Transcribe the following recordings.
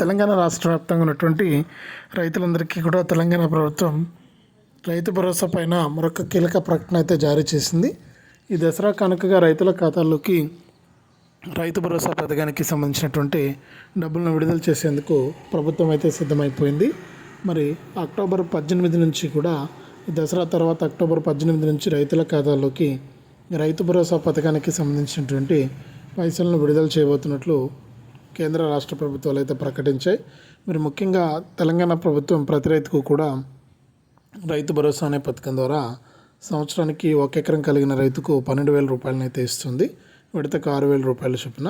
తెలంగాణ రాష్ట్ర వ్యాప్తంగా ఉన్నటువంటి రైతులందరికీ కూడా తెలంగాణ ప్రభుత్వం రైతు భరోసా పైన మరొక కీలక ప్రకటన అయితే జారీ చేసింది. ఈ దసరా కానుకగా రైతుల ఖాతాల్లోకి రైతు భరోసా పథకానికి సంబంధించినటువంటి డబ్బులను విడుదల చేసేందుకు ప్రభుత్వం అయితే సిద్ధమైపోయింది. మరి అక్టోబర్ పద్దెనిమిది నుంచి కూడా దసరా తర్వాత అక్టోబర్ పద్దెనిమిది నుంచి రైతుల ఖాతాల్లోకి రైతు భరోసా పథకానికి సంబంధించినటువంటి పైసలను విడుదల చేయబోతున్నట్లు కేంద్ర రాష్ట్ర ప్రభుత్వాలు అయితే ప్రకటించాయి. మరి ముఖ్యంగా తెలంగాణ ప్రభుత్వం ప్రతి రైతుకు కూడా రైతు భరోసా అనే పథకం ద్వారా సంవత్సరానికి ఒక ఎకరం కలిగిన రైతుకు పన్నెండు వేల రూపాయలను అయితే ఇస్తుంది. విడతకు ఆరు వేల రూపాయల చొప్పున.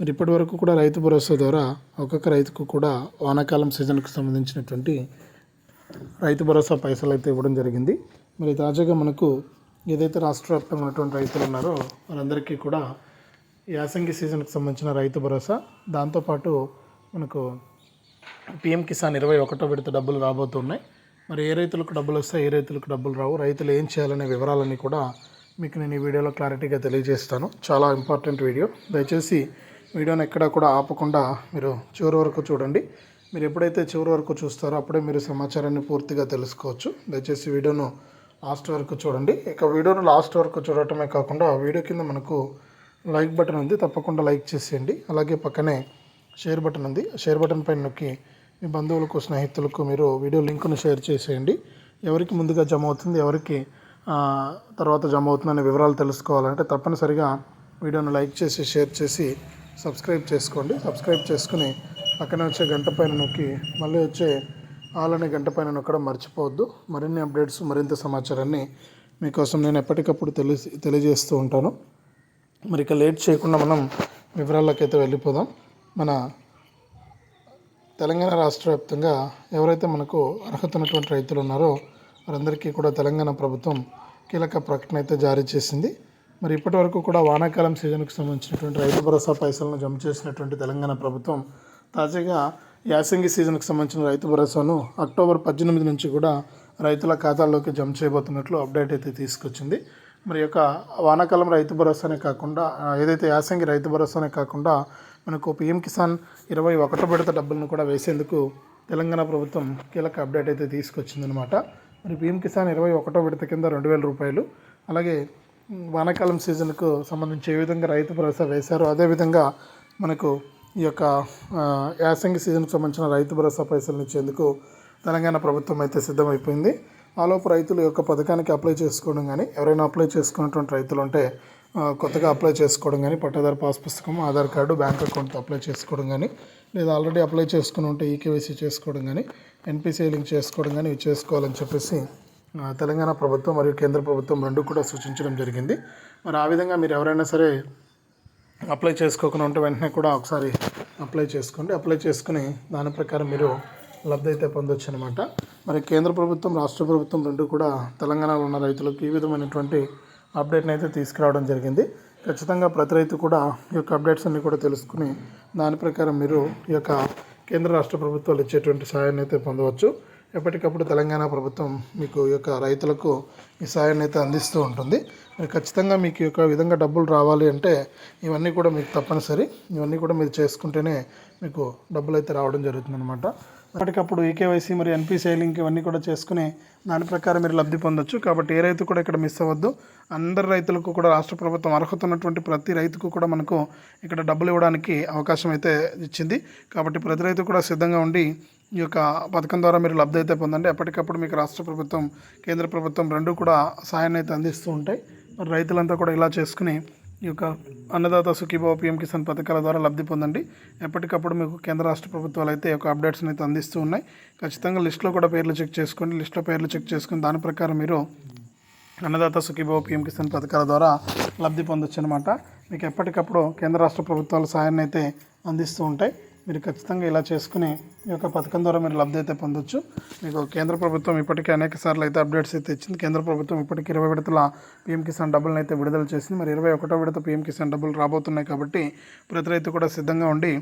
మరి ఇప్పటి వరకు కూడా రైతు భరోసా ద్వారా ఒక్కొక్క రైతుకు కూడా వానాకాలం సీజన్కు సంబంధించినటువంటి రైతు భరోసా పైసలు అయితే ఇవ్వడం జరిగింది. మరి తాజాగా మనకు ఏదైతే రాష్ట్ర వ్యాప్తంగా ఉన్నటువంటి రైతులు ఉన్నారో వాళ్ళందరికీ కూడా యాసంగి సీజన్కి సంబంధించిన రైతు భరోసా. దాంతోపాటు మనకు పిఎం కిసాన్ ఇరవై ఒకటో విడత డబ్బులు రాబోతున్నాయి. మరి ఏ రైతులకు డబ్బులు వస్తాయి ఏ రైతులకు డబ్బులు రావు రైతులు ఏం చేయాలనే వివరాలన్నీ కూడా మీకు నేను ఈ వీడియోలో క్లారిటీగా తెలియజేస్తాను. చాలా ఇంపార్టెంట్ వీడియో. దయచేసి వీడియోని ఎక్కడా కూడా ఆపకుండా మీరు చివరి వరకు చూడండి. మీరు ఎప్పుడైతే చివరి వరకు చూస్తారో అప్పుడే మీరు సమాచారాన్ని పూర్తిగా తెలుసుకోవచ్చు. దయచేసి వీడియోను లాస్ట్ వరకు చూడండి. ఇక వీడియోను లాస్ట్ వరకు చూడటమే కాకుండా వీడియో కింద మనకు లైక్ బటన్ ఉంది తప్పకుండా లైక్ చేసేయండి. అలాగే పక్కనే షేర్ బటన్ ఉంది. షేర్ బటన్ పైన నొక్కి మీ బంధువులకు స్నేహితులకు మీరు వీడియో లింక్ను షేర్ చేసేయండి. ఎవరికి ముందుగా జమ అవుతుంది ఎవరికి తర్వాత జమ అవుతుందనే వివరాలు తెలుసుకోవాలంటే తప్పనిసరిగా వీడియోను లైక్ చేసి షేర్ చేసి సబ్స్క్రైబ్ చేసుకోండి. సబ్స్క్రైబ్ చేసుకుని పక్కన వచ్చే గంట పైన నొక్కి మళ్ళీ వచ్చే ఆల్ అనే గంట పైన నొక్కడం మర్చిపోవద్దు. మరిన్ని అప్డేట్స్ మరింత సమాచారాన్ని మీకోసం నేను ఎప్పటికప్పుడు తెలియ తెలియజేస్తూ ఉంటాను. మరి ఇక లేట్ చేయకుండా మనం వివరాల్లోకైతే వెళ్ళిపోదాం. మన తెలంగాణ రాష్ట్ర వ్యాప్తంగా ఎవరైతే మనకు అర్హత ఉన్నటువంటి రైతులు ఉన్నారో వారందరికీ కూడా తెలంగాణ ప్రభుత్వం కీలక ప్రకటన అయితే జారీ చేసింది. మరి ఇప్పటి వరకు కూడా వానాకాలం సీజన్కు సంబంధించినటువంటి రైతు భరోసా పైసలను జమ చేసినటువంటి తెలంగాణ ప్రభుత్వం తాజాగా యాసంగి సీజన్కి సంబంధించిన రైతు భరోసాను అక్టోబర్ పద్దెనిమిది నుంచి కూడా రైతుల ఖాతాల్లోకి జమ చేయబోతున్నట్లు అప్డేట్ అయితే తీసుకొచ్చింది. మరి యొక్క వానాకాలం రైతు భరోసానే కాకుండా ఏదైతే యాసంగి రైతు భరోసానే కాకుండా మనకు పిఎం కిసాన్ ఇరవై ఒకటో విడత డబ్బులను కూడా వేసేందుకు తెలంగాణ ప్రభుత్వం కీలక అప్డేట్ అయితే తీసుకొచ్చిందనమాట మరి పిఎం కిసాన్ ఇరవై ఒకటో విడత కింద రెండు వేల రూపాయలు అలాగే వానాకాలం సీజన్కు సంబంధించి ఏ విధంగా రైతు భరోసా వేశారో అదేవిధంగా మనకు ఈ యొక్క యాసంగి సీజన్కు సంబంధించిన రైతు భరోసా పైసలు ఇచ్చేందుకు తెలంగాణ ప్రభుత్వం అయితే సిద్ధమైపోయింది. ఆలోపు రైతులు యొక్క పథకానికి అప్లై చేసుకోవడం కానీ ఎవరైనా అప్లై చేసుకున్నటువంటి రైతులు ఉంటే కొత్తగా అప్లై చేసుకోవడం కానీ పట్టాదారు పాస్ పుస్తకం Aadhaar card bank account apply చేసుకోవడం కానీ లేదా ఆల్రెడీ అప్లై చేసుకుని ఉంటే ఈకేవైసీ చేసుకోవడం కానీ ఎన్పిసిఐ లింక్ చేసుకోవడం కానీ ఇవి చేసుకోవాలని చెప్పేసి తెలంగాణ ప్రభుత్వం మరియు కేంద్ర ప్రభుత్వం రెండు కూడా సూచించడం జరిగింది. మరి ఆ విధంగా మీరు ఎవరైనా సరే అప్లై చేసుకోకుండా ఉంటే వెంటనే కూడా ఒకసారి అప్లై చేసుకోండి. అప్లై చేసుకుని దాని ప్రకారం మీరు లబ్ధి అయితే పొందొచ్చు అనమాట మరి కేంద్ర ప్రభుత్వం రాష్ట్ర ప్రభుత్వం రెండు కూడా తెలంగాణలో ఉన్న రైతులకు ఈ విధమైనటువంటి అప్డేట్ని అయితే తీసుకురావడం జరిగింది. ఖచ్చితంగా ప్రతి రైతు కూడా ఈ యొక్క అప్డేట్స్ అన్ని కూడా తెలుసుకుని దాని ప్రకారం మీరు ఈ యొక్క కేంద్ర రాష్ట్ర ప్రభుత్వాలు ఇచ్చేటువంటి సహాయాన్ని అయితే పొందవచ్చు. ఎప్పటికప్పుడు తెలంగాణ ప్రభుత్వం మీకు ఈ యొక్క రైతులకు ఈ సాయాన్ని అయితే అందిస్తూ ఉంటుంది. మరి ఖచ్చితంగా మీకు యొక్క విధంగా డబ్బులు రావాలి అంటే ఇవన్నీ కూడా మీకు తప్పనిసరి. ఇవన్నీ కూడా మీరు చేసుకుంటేనే మీకు డబ్బులు అయితే రావడం జరుగుతుందన్నమాట. ఎప్పటికప్పుడు ఈకేవైసీ మరియు ఎన్పిసిఐ లింక్ ఇవన్నీ కూడా చేసుకుని దాని ప్రకారం మీరు లబ్ధి పొందొచ్చు. కాబట్టి ఏ రైతు కూడా ఇక్కడ మిస్ అవ్వద్దు. అందరు రైతులకు కూడా రాష్ట్ర ప్రభుత్వం అర్హత ఉన్నటువంటి ప్రతి రైతుకు కూడా మనకు ఇక్కడ డబ్బులు ఇవ్వడానికి అవకాశం అయితే ఇచ్చింది. కాబట్టి ప్రతి రైతు కూడా సిద్ధంగా ఉండి ఈ యొక్క పథకం ద్వారా మీరు లబ్ధి అయితే పొందండి. ఎప్పటికప్పుడు మీకు రాష్ట్ర ప్రభుత్వం కేంద్ర ప్రభుత్వం రెండు కూడా సాయాన్ని అయితే అందిస్తూ ఉంటాయి. మరి రైతులంతా కూడా ఇలా చేసుకుని ఈ యొక్క అన్నదాత సుఖీభావ పిఎం కిసాన్ పథకాల ద్వారా లబ్ధి పొందండి. ఎప్పటికప్పుడు మీకు కేంద్ర రాష్ట్ర ప్రభుత్వాలు అయితే ఒక అప్డేట్స్ని అయితే అందిస్తూ ఉన్నాయి. ఖచ్చితంగా లిస్ట్లో కూడా పేర్లు చెక్ చేసుకోండి. లిస్ట్లో పేర్లు చెక్ చేసుకుని దాని ప్రకారం మీరు అన్నదాత సుఖీభావ పిఎం కిసాన్ పథకాల ద్వారా లబ్ధి పొందొచ్చు అనమాట మీకు ఎప్పటికప్పుడు కేంద్ర రాష్ట్ర ప్రభుత్వాల సాయాన్ని అయితే అందిస్తూ ఉంటాయి. మీరు ఖచ్చితంగా ఇలా చేసుకుని ఈ యొక్క పథకం ద్వారా మీరు లబ్ధి అయితే పొందొచ్చు. మీకు కేంద్ర ప్రభుత్వం ఇప్పటికే అనేక సార్లు అయితే అప్డేట్స్ అయితే ఇచ్చింది. కేంద్ర ప్రభుత్వం ఇప్పటికి ఇరవై విడతల పీఎం కిసాన్ డబ్బులను అయితే విడుదల చేసింది. మరి ఇరవై ఒకటో విడత పీఎం కిసాన్ డబ్బులు రాబోతున్నాయి కాబట్టి ప్రతి రైతు కూడా సిద్ధంగా ఉండి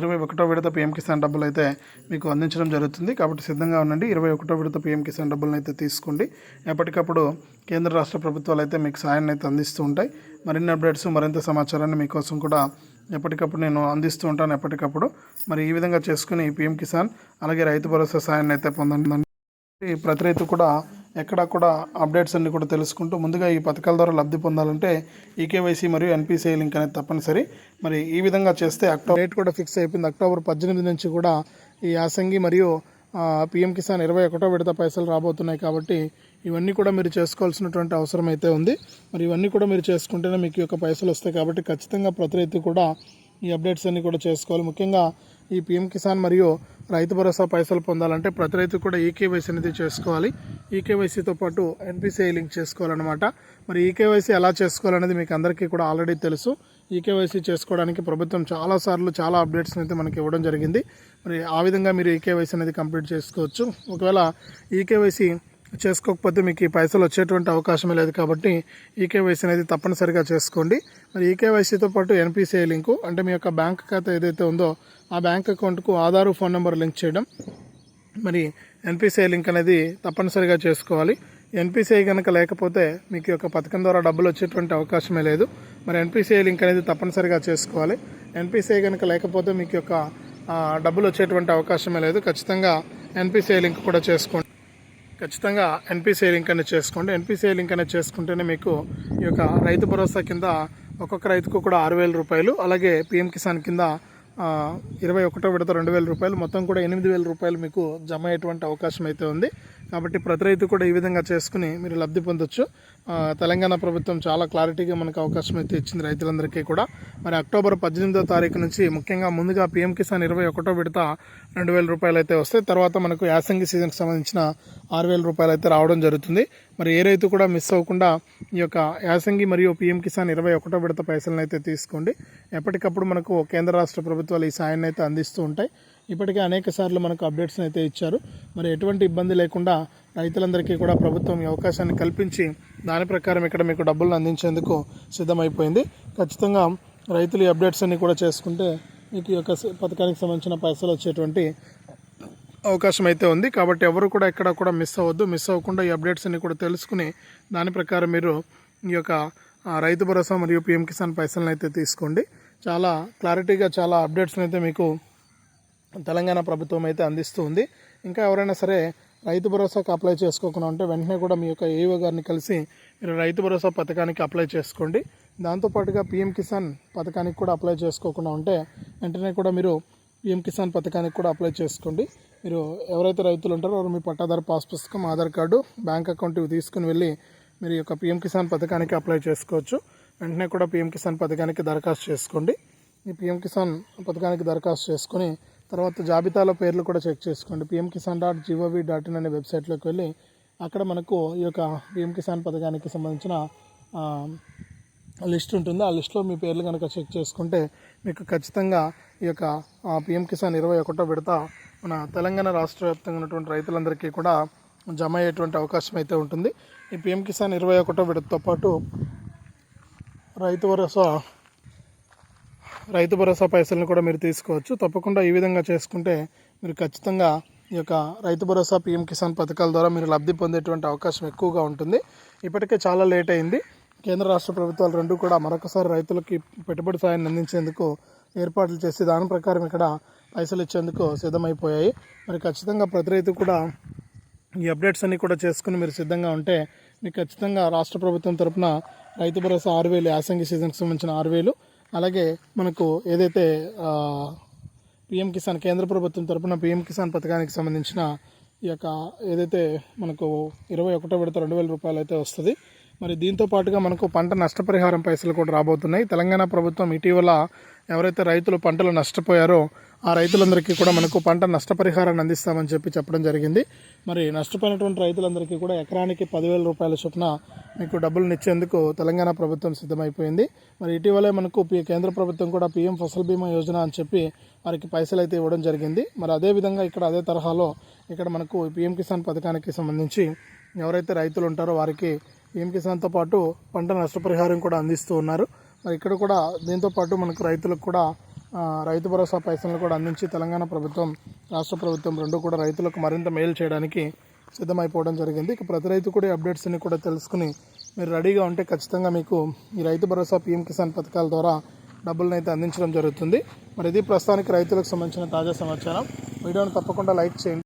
ఇరవై ఒకటో విడత పీఎం కిసాన్ డబ్బులు అయితే మీకు అందించడం జరుగుతుంది. కాబట్టి సిద్ధంగా ఉండండి. ఇరవై ఒకటో విడత పీఎం కిసాన్ డబ్బులను అయితే తీసుకోండి. ఎప్పటికప్పుడు కేంద్ర రాష్ట్ర ప్రభుత్వాలు అయితే మీకు సాయాన్ని అయితే అందిస్తూ ఉంటాయి. మరిన్ని అప్డేట్స్ మరింత సమాచారాన్ని మీకోసం కూడా ఎప్పటికప్పుడు నేను అందిస్తూ ఉంటాను ఎప్పటికప్పుడు. మరి ఈ విధంగా చేసుకుని పిఎం కిసాన్ అలాగే రైతు భరోసా సాయాన్ని అయితే పొందండి. ప్రతి రైతు కూడా ఎక్కడ కూడా అప్డేట్స్ అన్ని కూడా తెలుసుకుంటూ ముందుగా ఈ పథకాల ద్వారా లబ్ధి పొందాలంటే ఈకేవైసీ మరియు ఎన్పిసిఐ లింక్ అనేది తప్పనిసరి. మరి ఈ విధంగా చేస్తే అక్టోబర్ డేట్ కూడా ఫిక్స్ అయిపోయింది. అక్టోబర్ పద్దెనిమిది నుంచి కూడా ఈ యాసంగి మరియు పిఎం కిసాన్ ఇరవై ఒకటో విడత పైసలు రాబోతున్నాయి కాబట్టి ఇవన్నీ కూడా మీరు చేసుకోవాల్సినటువంటి అవసరం అయితే ఉంది. మరి ఇవన్నీ కూడా మీరు చేసుకుంటేనే మీకు యొక్క పైసలు వస్తాయి కాబట్టి ఖచ్చితంగా ప్రతి రైతు కూడా ఈ అప్డేట్స్ అన్నీ కూడా చేసుకోవాలి. ముఖ్యంగా ఈ పిఎం కిసాన్ మరియు రైతు భరోసా పైసలు పొందాలంటే ప్రతి రైతు కూడా ఈకేవైసీ అనేది చేసుకోవాలి. ఈకేవైసీతో పాటు ఎన్పిసిఐ లింక్ చేసుకోవాలన్నమాట. మరి ఈకేవైసీ ఎలా చేసుకోవాలనేది మీకు అందరికీ కూడా ఆల్రెడీ తెలుసు. ఈకేవైసీ చేసుకోవడానికి ప్రభుత్వం చాలాసార్లు చాలా అప్డేట్స్ అయితే మనకి ఇవ్వడం జరిగింది. మరి ఆ విధంగా మీరు ఈకేవైసీ అనేది కంప్లీట్ చేసుకోవచ్చు. ఒకవేళ ఈకేవైసీ చేసుకోకపోతే మీకు ఈ పైసలు వచ్చేటువంటి అవకాశమే లేదు కాబట్టి ఈకేవైసీ అనేది తప్పనిసరిగా చేసుకోండి. మరి ఈకేవైసీతో పాటు ఎన్పిసిఐ లింకు అంటే మీ యొక్క బ్యాంక్ ఖాతా ఏదైతే ఉందో ఆ బ్యాంక్ అకౌంట్కు ఆధారు ఫోన్ నెంబర్ లింక్ చేయడం. మరి ఎన్పిసిఐ లింక్ అనేది తప్పనిసరిగా చేసుకోవాలి. ఎన్పిసిఐ కనుక లేకపోతే మీకు యొక్క పథకం ద్వారా డబ్బులు వచ్చేటువంటి అవకాశమే లేదు. మరి ఎన్పిసిఐ లింక్ అనేది తప్పనిసరిగా చేసుకోవాలి. ఎన్పిసిఐ కనుక లేకపోతే మీకు యొక్క డబ్బులు వచ్చేటువంటి అవకాశమే లేదు. ఖచ్చితంగా ఎన్పిసిఐ లింక్ కూడా చేసుకోండి. ఖచ్చితంగా ఎన్పిసిఐ లింక్ అనేది చేసుకోండి. ఎన్పిసిఐ లింక్ అనేది చేసుకుంటేనే మీకు ఈ యొక్క రైతు భరోసా కింద ఒక్కొక్క రైతుకు కూడా ఆరు వేల రూపాయలు అలాగే పిఎం కిసాన్ కింద ఇరవై ఒకటో విడత రెండు వేల రూపాయలు మొత్తం కూడా ఎనిమిది వేల రూపాయలు మీకు జమ అయ్యేటువంటి అవకాశం అయితే ఉంది. కాబట్టి ప్రతి రైతు కూడా ఈ విధంగా చేసుకుని మీరు లబ్ధి పొందొచ్చు. తెలంగాణ ప్రభుత్వం చాలా క్లారిటీగా మనకు అవకాశం అయితే ఇచ్చింది రైతులందరికీ కూడా. మరి అక్టోబర్ పద్దెనిమిదో తారీఖు నుంచి ముఖ్యంగా ముందుగా పిఎం కిసాన్ ఇరవై ఒకటో విడత రెండు వేల రూపాయలు అయితే వస్తాయి తర్వాత మనకు యాసంగి సీజన్కి సంబంధించిన ఆరు వేల రూపాయలు అయితే రావడం జరుగుతుంది. మరి ఏ రైతు కూడా మిస్ అవ్వకుండా ఈ యొక్క యాసంగి మరియు పిఎం కిసాన్ ఇరవై ఒకటో విడత పైసలను అయితే తీసుకోండి. ఎప్పటికప్పుడు మనకు కేంద్ర రాష్ట్ర ప్రభుత్వాలు ఈ సాయాన్ని అయితే అందిస్తూ ఉంటాయి. ఇప్పటికే అనేక సార్లు మనకు అప్డేట్స్ అయితే ఇచ్చారు. మరి ఎటువంటి ఇబ్బంది లేకుండా రైతులందరికీ కూడా ప్రభుత్వం ఈ అవకాశాన్ని కల్పించి దాని ప్రకారం ఇక్కడ మీకు డబ్బులను అందించేందుకు సిద్ధమైపోయింది. ఖచ్చితంగా రైతులు ఈ అప్డేట్స్ అన్ని కూడా చేసుకుంటే మీకు ఈ యొక్క పథకానికి సంబంధించిన పైసలు వచ్చేటువంటి అవకాశం అయితే ఉంది. కాబట్టి ఎవరు కూడా ఎక్కడ కూడా మిస్ అవ్వద్దు. మిస్ అవ్వకుండా ఈ అప్డేట్స్ అన్ని కూడా తెలుసుకుని దాని ప్రకారం మీరు ఈ యొక్క రైతు భరోసా మరియు పిఎం కిసాన్ పైసలను అయితే తీసుకోండి. చాలా క్లారిటీగా చాలా అప్డేట్స్ని అయితే మీకు తెలంగాణ ప్రభుత్వం అయితే అందిస్తూ ఉంది. ఇంకా ఎవరైనా సరే రైతు భరోసాకు అప్లై చేసుకోకుండా ఉంటే వెంటనే కూడా మీ యొక్క ఏఓ గారిని కలిసి మీరు రైతు భరోసా పథకానికి అప్లై చేసుకోండి. దాంతోపాటుగా పిఎం కిసాన్ పథకానికి కూడా అప్లై చేసుకోకుండా ఉంటే వెంటనే కూడా మీరు పిఎం కిసాన్ పథకానికి కూడా అప్లై చేసుకోండి. మీరు ఎవరైతే రైతులు ఉంటారో వారు మీ పట్టాదారు పాస్ పుస్తకం ఆధార్ కార్డు బ్యాంక్ అకౌంట్ ఇవి తీసుకుని వెళ్ళి మీరు యొక్క పిఎం కిసాన్ పథకానికి అప్లై చేసుకోవచ్చు. వెంటనే కూడా పిఎం కిసాన్ పథకానికి దరఖాస్తు చేసుకోండి. ఈ పిఎం కిసాన్ పథకానికి దరఖాస్తు చేసుకొని తర్వాత జాబితాలో పేర్లు కూడా చెక్ చేసుకోండి. PM Kisan dot gov dot in అనే వెబ్సైట్లోకి వెళ్ళి అక్కడ మనకు ఈ యొక్క పిఎం కిసాన్ పథకానికి సంబంధించిన లిస్ట్ ఉంటుంది. ఆ లిస్ట్లో మీ పేర్లు కనుక చెక్ చేసుకుంటే మీకు ఖచ్చితంగా ఈ యొక్క పిఎం కిసాన్ ఇరవై ఒకటో విడత మన తెలంగాణ రాష్ట్ర వ్యాప్తంగా ఉన్నటువంటి రైతులందరికీ కూడా జమ అయ్యేటువంటి అవకాశం అయితే ఉంటుంది. ఈ పిఎం కిసాన్ ఇరవై ఒకటో విడతతో పాటు రైతు భరోసా రైతు భరోసా పైసలను కూడా మీరు తీసుకోవచ్చు. తప్పకుండా ఈ విధంగా చేసుకుంటే మీరు ఖచ్చితంగా ఈ యొక్క రైతు భరోసా పీఎం కిసాన్ పథకాల ద్వారా మీరు లబ్ధి పొందేటువంటి అవకాశం ఎక్కువగా ఉంటుంది. ఇప్పటికే చాలా లేట్ అయింది. కేంద్ర రాష్ట్ర ప్రభుత్వాలు రెండు కూడా మరొకసారి రైతులకి పెట్టుబడి సాయాన్ని అందించేందుకు ఏర్పాట్లు చేసి దాని ప్రకారం ఇక్కడ పైసలు ఇచ్చేందుకు సిద్ధమైపోయాయి. మరి ఖచ్చితంగా ప్రతి రైతు కూడా ఈ అప్డేట్స్ అన్నీ కూడా చేసుకుని మీరు సిద్ధంగా ఉంటే మీకు ఖచ్చితంగా రాష్ట్ర ప్రభుత్వం తరపున రైతు భరోసా ఆరు వేలు యాసంగి సీజన్కి సంబంధించిన ఆరు వేలు అలాగే మనకు ఏదైతే పిఎం కిసాన్ కేంద్ర ప్రభుత్వం తరపున పిఎం కిసాన్ పథకానికి సంబంధించిన ఈ యొక్క ఏదైతే మనకు ఇరవై ఒకటో విడత రెండు వేల రూపాయలు అయితే వస్తుంది మరి దీంతో పాటుగా మనకు పంట నష్టపరిహారం పైసలు కూడా రాబోతున్నాయి. తెలంగాణ ప్రభుత్వం ఇటీవల ఎవరైతే రైతులు పంటలు నష్టపోయారో ఆ రైతులందరికీ కూడా మనకు పంట నష్టపరిహారాన్ని అందిస్తామని చెప్పి చెప్పడం జరిగింది. మరి నష్టపోయినటువంటి రైతులందరికీ కూడా ఎకరానికి పదివేల రూపాయల చొప్పున మీకు డబ్బులను ఇచ్చేందుకు తెలంగాణ ప్రభుత్వం సిద్ధమైపోయింది. మరి ఇటీవలే మనకు కేంద్ర ప్రభుత్వం కూడా పీఎం ఫసల్ బీమా యోజన అని చెప్పి వారికి పైసలు అయితే ఇవ్వడం జరిగింది. మరి అదేవిధంగా ఇక్కడ అదే తరహాలో ఇక్కడ మనకు పీఎం కిసాన్ పథకానికి సంబంధించి ఎవరైతే రైతులు ఉంటారో వారికి పిఎం కిసాన్తో పాటు పంట నష్టపరిహారం కూడా అందిస్తూ ఉన్నారు. మరి ఇక్కడ కూడా దీంతో పాటు మనకు రైతులకు కూడా రైతు భరోసా పైసలను కూడా అందించి తెలంగాణ ప్రభుత్వం రాష్ట్ర ప్రభుత్వం రెండు కూడా రైతులకు మరింత మేలు చేయడానికి సిద్ధమైపోవడం జరిగింది. ఇక ప్రతి రైతు కూడా అప్డేట్స్ని కూడా తెలుసుకుని మీరు రెడీగా ఉంటే ఖచ్చితంగా మీకు ఈ రైతు భరోసా పీఎం కిసాన్ పథకాల ద్వారా డబ్బులను అయితే అందించడం జరుగుతుంది. మరి ఇది ప్రస్తుతానికి రైతులకు సంబంధించిన తాజా సమాచారం. వీడియోను తప్పకుండా లైక్ చేయండి.